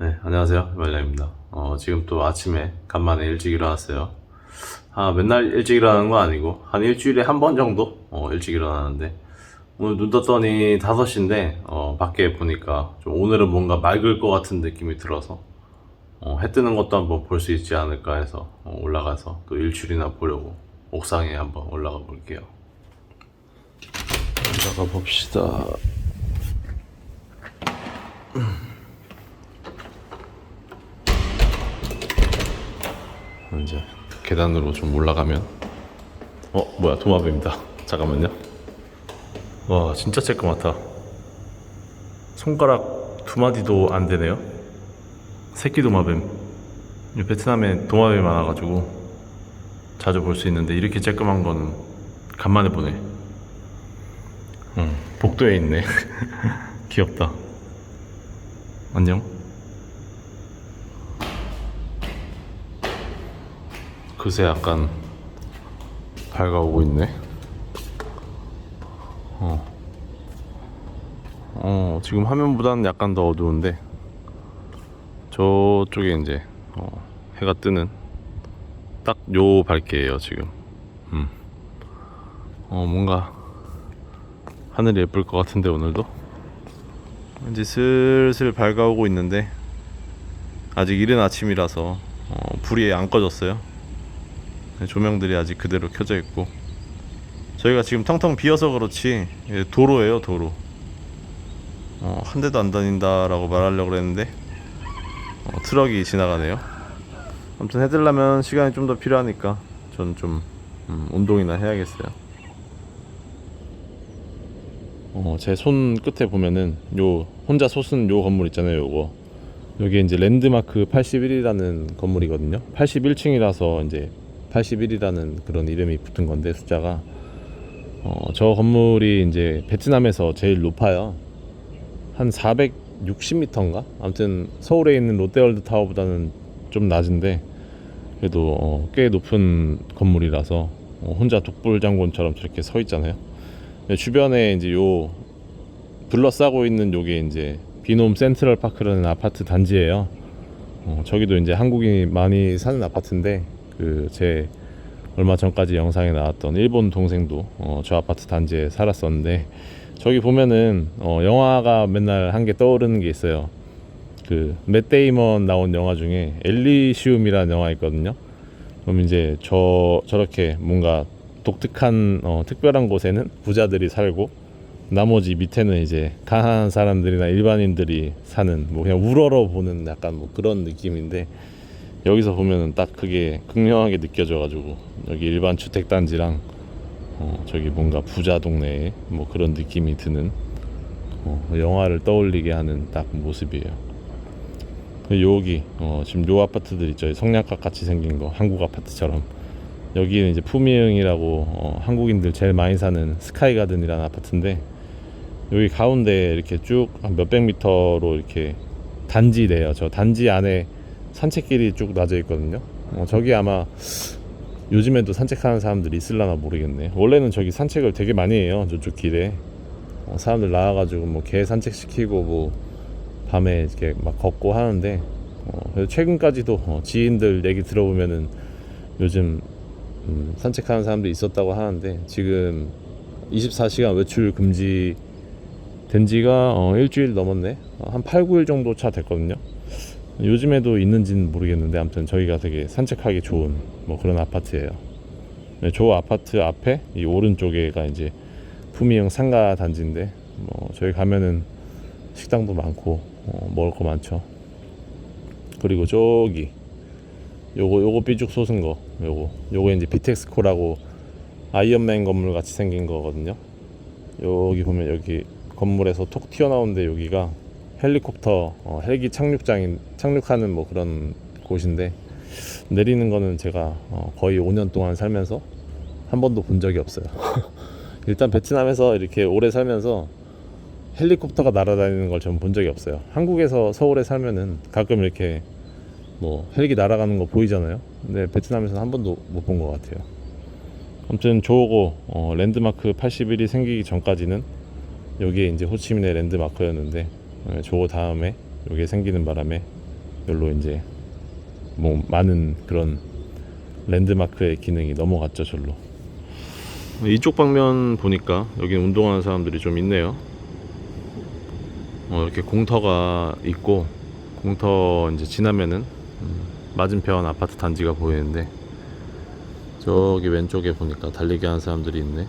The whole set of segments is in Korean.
네, 안녕하세요. 말량입니다. 어, 지금 또 아침에 간만에 일찍 일어났어요. 아, 맨날 일찍 일어나는 건 아니고, 한 일주일에 한 번 정도, 어, 일찍 일어나는데, 오늘 눈 떴더니 5시인데, 어, 밖에 보니까, 좀 오늘은 뭔가 맑을 것 같은 느낌이 들어서, 어, 해 뜨는 것도 한번 볼 수 있지 않을까 해서, 어, 올라가서 또 일출이나 보려고, 옥상에 한번 올라가 볼게요. 올라가 봅시다. 이제 계단으로 좀 올라가면. 어 뭐야 도마뱀이다. 잠깐만요. 와 진짜 쬐끄맣다. 손가락 두 마디도 안 되네요. 새끼 도마뱀. 이 베트남에 도마뱀이 많아가지고 자주 볼 수 있는데 이렇게 쬐끄만 거는 간만에 보네. 응 복도에 있네. 귀엽다. 안녕 그새 약간 밝아오고 있네. 어. 어, 지금 화면보다는 약간 더 어두운데, 저쪽에 이제, 어, 해가 뜨는 딱 요 밝게예요 지금. 음. 어, 뭔가, 하늘이 예쁠 것 같은데, 오늘도. 이제 슬슬 밝아오고 있는데, 아직 이른 아침이라서, 어, 불이 안 꺼졌어요. 네, 조명들이 아직 그대로 켜져 있고. 저희가 지금 텅텅 비어서 그렇지 예, 도로예요 도로. 어, 한 대도 안 다닌다라고 말하려고 그랬는데 어, 트럭이 지나가네요. 아무튼 해들려면 시간이 좀 더 필요하니까 전좀 음, 운동이나 해야겠어요. 어, 제 손 끝에 보면은 요 혼자 솟은 요 건물 있잖아요 요거. 여기 이제 랜드마크 81이라는 건물이거든요. 81층이라서 이제 81이라는 그런 이름이 붙은 건데 숫자가 어, 저 건물이 이제 베트남에서 제일 높아요. 한 460m인가? 아무튼 서울에 있는 롯데월드 타워보다는 좀 낮은데 그래도 어, 꽤 높은 건물이라서 어, 혼자 독불 장군처럼 저렇게 서 있잖아요. 주변에 이제 요 둘러싸고 있는 요게 이제 비놈 센트럴 파크라는 아파트 단지예요. 어, 저기도 이제 한국인이 많이 사는 아파트인데 그 제 얼마 전까지 영상에 나왔던 일본 동생도 어, 저 아파트 단지에 살았었는데 저기 보면은 어, 영화가 맨날 한 개 떠오르는 게 있어요. 그 맷데이먼 나온 영화 중에 엘리시움이라는 영화 있거든요. 그럼 이제 저 저렇게 뭔가 독특한 어, 특별한 곳에는 부자들이 살고 나머지 밑에는 이제 가난한 사람들이나 일반인들이 사는 뭐 그냥 우러러 보는 약간 뭐 그런 느낌인데 여기서 보면은 딱 그게 극명하게 느껴져가지고 여기 일반 주택 단지랑 어, 저기 뭔가 부자 동네에 뭐 그런 느낌이 드는 어, 영화를 떠올리게 하는 딱 모습이에요. 여기 어, 지금 요 아파트들 있죠 성냥갑 같이 생긴 거 한국 아파트처럼 여기는 이제 푸미흥이라고 어, 한국인들 제일 많이 사는 스카이가든이라는 아파트인데 여기 가운데 이렇게 쭉 한 몇백 미터로 이렇게 단지래요. 저 단지 안에 산책길이 쭉 놔져 있거든요. 어, 저기 아마 요즘에도 산책하는 사람들이 있을라나 모르겠네. 원래는 저기 산책을 되게 많이 해요. 저쪽 길에 어, 사람들 나와가지고 뭐 개 산책시키고 뭐 밤에 이렇게 막 걷고 하는데 어, 최근까지도 어, 지인들 얘기 들어보면은 요즘 음, 산책하는 사람들이 있었다고 하는데 지금 24시간 외출 금지 된 지가 어, 일주일 넘었네. 어, 한 8, 9일 정도 차 됐거든요. 요즘에도 있는지는 모르겠는데 아무튼 저희가 되게 산책하기 좋은 뭐 그런 아파트예요. 네, 저 아파트 앞에 이 오른쪽에가 이제 푸미형 상가 단지인데 뭐 저희 가면은 식당도 많고 어, 먹을 거 많죠. 그리고 저기 요거 요거 삐죽 솟은 거 요거 요거 이제 비텍스코라고 아이언맨 건물 같이 생긴 거거든요. 여기 보면 여기 건물에서 톡 튀어나오는데 여기가 헬리콥터 어, 헬기 착륙장인 착륙하는 뭐 그런 곳인데 내리는 거는 제가 어, 거의 5년 동안 살면서 한 번도 본 적이 없어요. 일단 베트남에서 이렇게 오래 살면서 헬리콥터가 날아다니는 걸 전 본 적이 없어요. 한국에서 서울에 살면은 가끔 이렇게 뭐 헬기 날아가는 거 보이잖아요. 근데 베트남에서는 한 번도 못 본 것 같아요. 아무튼 저거 어, 랜드마크 81이 생기기 전까지는 여기에 이제 호치민의 랜드마크였는데 어, 저 다음에 여기 생기는 바람에 별로 이제 뭐 많은 그런 랜드마크의 기능이 넘어갔죠 절로. 이쪽 방면 보니까 여기 운동하는 사람들이 좀 있네요. 어, 이렇게 공터가 있고 공터 이제 지나면은 음, 맞은편 아파트 단지가 보이는데 저기 왼쪽에 보니까 달리기 하는 사람들이 있네.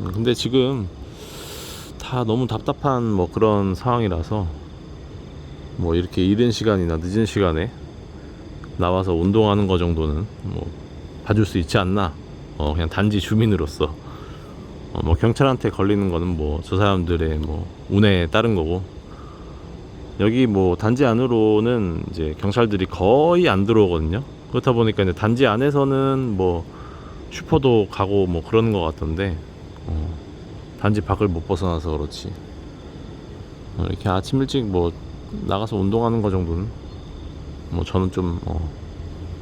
음, 근데 지금 다 너무 답답한 뭐 그런 상황이라서 뭐 이렇게 이른 시간이나 늦은 시간에 나와서 운동하는 거 정도는 뭐 봐줄 수 있지 않나. 어 그냥 단지 주민으로서. 어, 뭐 경찰한테 걸리는 거는 뭐 저 사람들의 뭐 운에 따른 거고. 여기 뭐 단지 안으로는 이제 경찰들이 거의 안 들어오거든요. 그렇다 보니까 이제 단지 안에서는 뭐 슈퍼도 가고 뭐 그러는 것 같던데. 어, 단지 밖을 못 벗어나서 그렇지 어, 이렇게 아침 일찍 뭐 나가서 운동하는 거 정도는 뭐 저는 좀 어,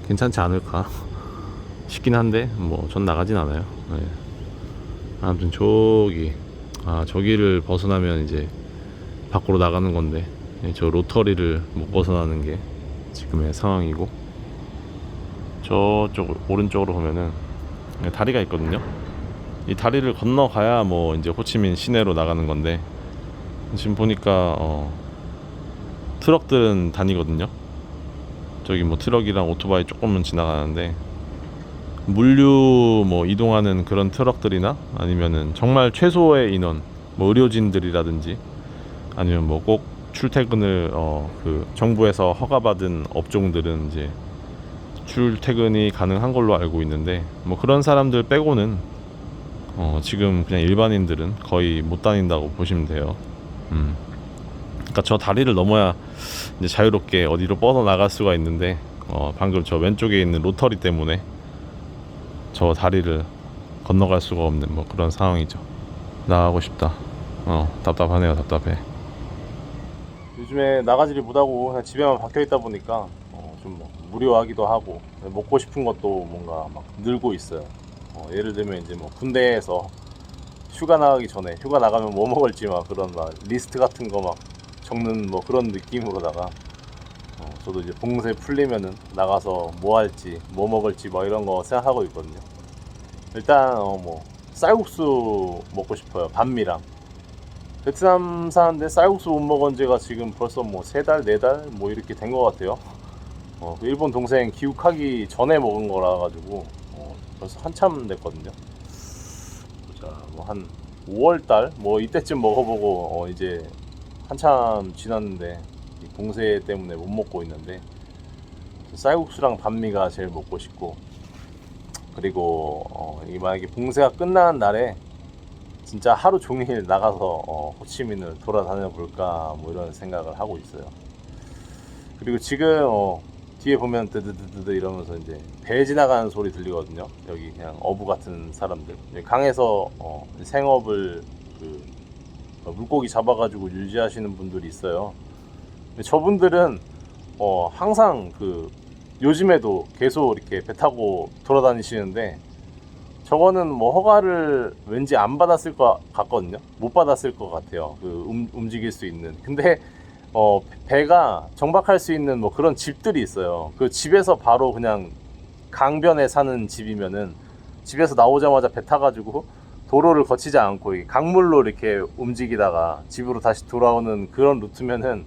괜찮지 않을까 싶긴 한데 뭐 전 나가진 않아요. 네. 아무튼 저기 아 저기를 벗어나면 이제 밖으로 나가는 건데 예, 저 로터리를 못 벗어나는 게 지금의 상황이고 저쪽 오른쪽으로 보면은 예, 다리가 있거든요. 이 다리를 건너가야 뭐 이제 호치민 시내로 나가는 건데 지금 보니까 어, 트럭들은 다니거든요. 저기 뭐 트럭이랑 오토바이 조금은 지나가는데 물류 뭐 이동하는 그런 트럭들이나 아니면은 정말 최소의 인원 뭐 의료진들이라든지 아니면 뭐 꼭 출퇴근을 어 그 정부에서 허가받은 업종들은 이제 출퇴근이 가능한 걸로 알고 있는데 뭐 그런 사람들 빼고는 어 지금 그냥 일반인들은 거의 못 다닌다고 보시면 돼요. 음. 그러니까 저 다리를 넘어야 이제 자유롭게 어디로 뻗어 나갈 수가 있는데 어, 방금 저 왼쪽에 있는 로터리 때문에 저 다리를 건너갈 수가 없는 뭐 그런 상황이죠. 나가고 싶다. 어 답답하네요, 답답해. 요즘에 나가지를 못하고 그냥 집에만 박혀 있다 보니까 어, 좀뭐 무료하기도 하고 먹고 싶은 것도 뭔가 막 늘고 있어요. 어, 예를 들면 이제 뭐 군대에서 휴가 나가기 전에 휴가 나가면 뭐 먹을지 막 그런 막 리스트 같은 거 막 적는 뭐 그런 느낌으로다가 어, 저도 이제 봉쇄 풀리면은 나가서 뭐 할지 뭐 먹을지 뭐 이런 거 생각하고 있거든요. 일단 어 뭐 쌀국수 먹고 싶어요. 반미랑 베트남 사는데 쌀국수 못 먹은 지가 지금 벌써 뭐 세 달, 네 달 뭐 이렇게 된 것 같아요. 어, 그 일본 동생 귀국하기 전에 먹은 거라 가지고 어, 벌써 한참 됐거든요. 자, 뭐 한 5월 달 뭐 이때쯤 먹어보고 어, 이제 한참 지났는데 이 봉쇄 때문에 못 먹고 있는데 쌀국수랑 반미가 제일 먹고 싶고 그리고 어, 이 만약에 봉쇄가 끝나는 날에 진짜 하루 종일 나가서 어, 호치민을 돌아다녀 볼까 뭐 이런 생각을 하고 있어요. 그리고 지금 어, 뒤에 보면 드드드드 이러면서 이제 배 지나가는 소리 들리거든요. 여기 그냥 어부 같은 사람들 강에서 어, 생업을 그 어, 물고기 잡아가지고 유지하시는 분들이 있어요. 저분들은 어, 항상 그 요즘에도 계속 이렇게 배 타고 돌아다니시는데 저거는 뭐 허가를 왠지 안 받았을 것 같거든요. 못 받았을 것 같아요. 그 움, 움직일 수 있는. 근데 어, 배가 정박할 수 있는 뭐 그런 집들이 있어요. 그 집에서 바로 그냥 강변에 사는 집이면은 집에서 나오자마자 배 타가지고 도로를 거치지 않고 이 강물로 이렇게 움직이다가 집으로 다시 돌아오는 그런 루트면은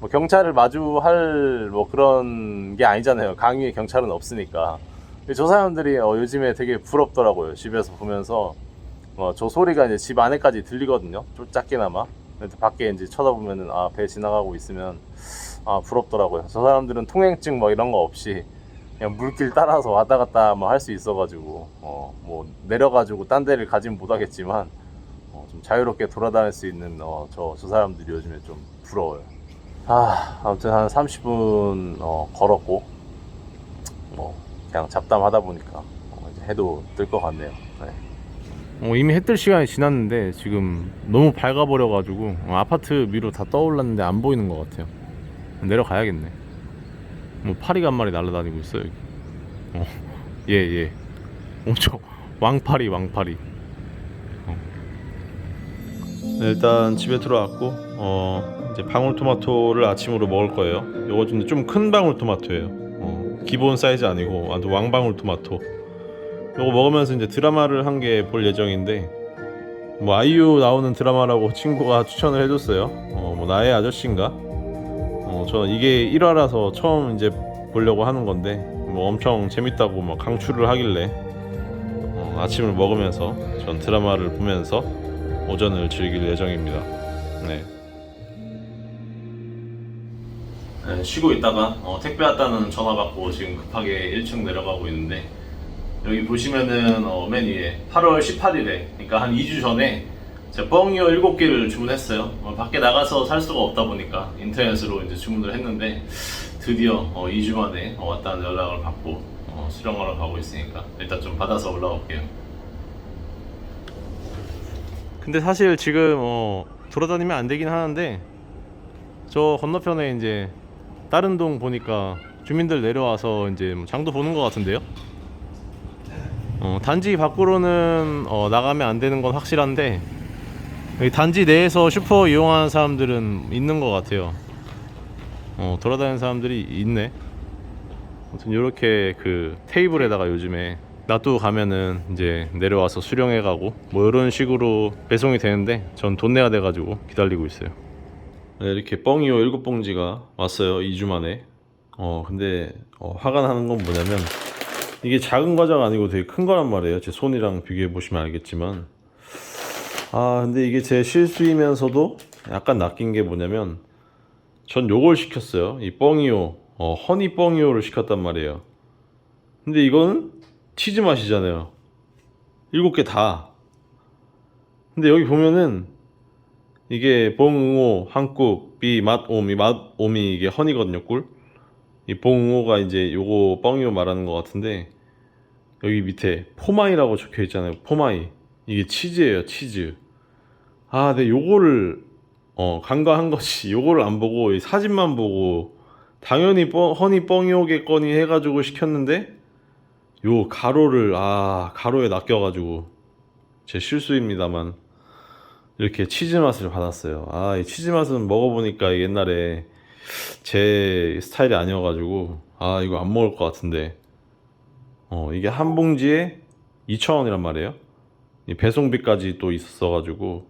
뭐 경찰을 마주할 뭐 그런 게 아니잖아요. 강 위에 경찰은 없으니까. 저 사람들이 어, 요즘에 되게 부럽더라고요. 집에서 보면서 어, 저 소리가 이제 집 안에까지 들리거든요. 좀 작게나마. 밖에 이제 쳐다보면은 아 배 지나가고 있으면 아 부럽더라고요. 저 사람들은 통행증 뭐 이런 거 없이 그냥 물길 따라서 왔다 갔다 뭐 할 수 있어가지고 어 뭐 내려가지고 딴 데를 가진 못하겠지만 어, 좀 자유롭게 돌아다닐 수 있는 어, 저, 저 사람들이 요즘에 좀 부러워요. 아 아무튼 한 30분 어, 걸었고 뭐 그냥 잡담하다 보니까 어, 이제 해도 뜰 것 같네요. 어, 이미 해 뜰 시간이 지났는데 지금 너무 밝아버려가지고 어, 아파트 위로 다 떠올랐는데 안 보이는 것 같아요. 내려가야겠네. 뭐 파리가 한 마리 날아다니고 있어요 여기. 어, 예 예. 엄청 왕파리 왕파리. 어. 네, 일단 집에 들어왔고 어 이제 방울토마토를 아침으로 먹을 거예요. 요거 좀 큰 방울토마토예요. 어, 기본 사이즈 아니고 아주 왕방울토마토. 요거 먹으면서 이제 드라마를 한 개 볼 예정인데 뭐 아이유 나오는 드라마라고 친구가 추천을 해줬어요. 어 뭐 나의 아저씨인가? 어 저는 이게 1화라서 처음 이제 보려고 하는 건데 뭐 엄청 재밌다고 막 강추를 하길래 어, 아침을 먹으면서 전 드라마를 보면서 오전을 즐길 예정입니다. 네. 네, 쉬고 있다가 어, 택배 왔다는 전화 받고 지금 급하게 1층 내려가고 있는데 여기 보시면은 어, 맨 위에 8월 18일에 그러니까 한 2주 전에 제가 뻥이어 7개를 주문했어요 어, 밖에 나가서 살 수가 없다 보니까 인터넷으로 이제 주문을 했는데 드디어 어, 2주 만에 어, 왔다는 연락을 받고 어, 수령하러 가고 있으니까 일단 좀 받아서 올라올게요 근데 사실 지금 어, 돌아다니면 안 되긴 하는데 저 건너편에 이제 다른 동 보니까 주민들 내려와서 이제 뭐 장도 보는 것 같은데요. 어, 단지 밖으로는 어, 나가면 안 되는 건 확실한데 단지 내에서 슈퍼 이용하는 사람들은 있는 것 같아요. 어, 돌아다니는 사람들이 있네. 아무튼 이렇게 그 테이블에다가 요즘에 놔두고 가면은 이제 내려와서 수령해 가고 뭐 이런 식으로 배송이 되는데 전 돈 내야 돼 가지고 기다리고 있어요. 네, 이렇게 뻥이요 일곱 봉지가 왔어요 2주 만에. 어 근데 어, 화가 나는 건 뭐냐면 이게 작은 과자가 아니고 되게 큰 거란 말이에요. 제 손이랑 비교해 보시면 알겠지만 아 근데 이게 제 실수이면서도 약간 낚인 게 뭐냐면 전 요걸 시켰어요. 이 뻥이요 어, 허니 뻥이요를 시켰단 말이에요. 근데 이거는 치즈 맛이잖아요. 일곱 개 다. 근데 여기 보면은 이게 봉응호 한국 비 맛 오미 맛 오미 이게 허니거든요 꿀. 이 봉응호가 이제 요거 뻥이요 말하는 것 같은데 여기 밑에 포마이라고 적혀 있잖아요. 포마이 이게 치즈예요 치즈. 아, 근데 요거를 어 간과한 것이 요거를 안 보고 이 사진만 보고 당연히 뻥, 허니 뻥이오겠거니 해가지고 시켰는데 요 가로를 아 가로에 낚여가지고 제 실수입니다만 이렇게 치즈 맛을 받았어요. 아, 이 치즈 맛은 먹어보니까 옛날에 제 스타일이 아니어가지고 아 이거 안 먹을 것 같은데 어 이게 한 봉지에 2,000원이란 말이에요. 이 배송비까지 또 있었어가지고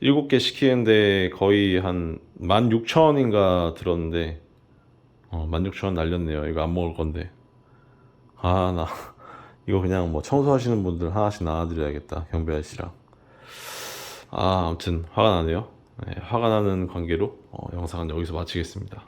일곱 개 시키는데 거의 한 16,000원인가 들었는데 어 16,000원 날렸네요. 이거 안 먹을 건데 아 나 이거 그냥 뭐 청소하시는 분들 하나씩 나눠드려야겠다 경비 아저씨랑 아 아무튼 화가 나네요 네, 화가 나는 관계로 어, 영상은 여기서 마치겠습니다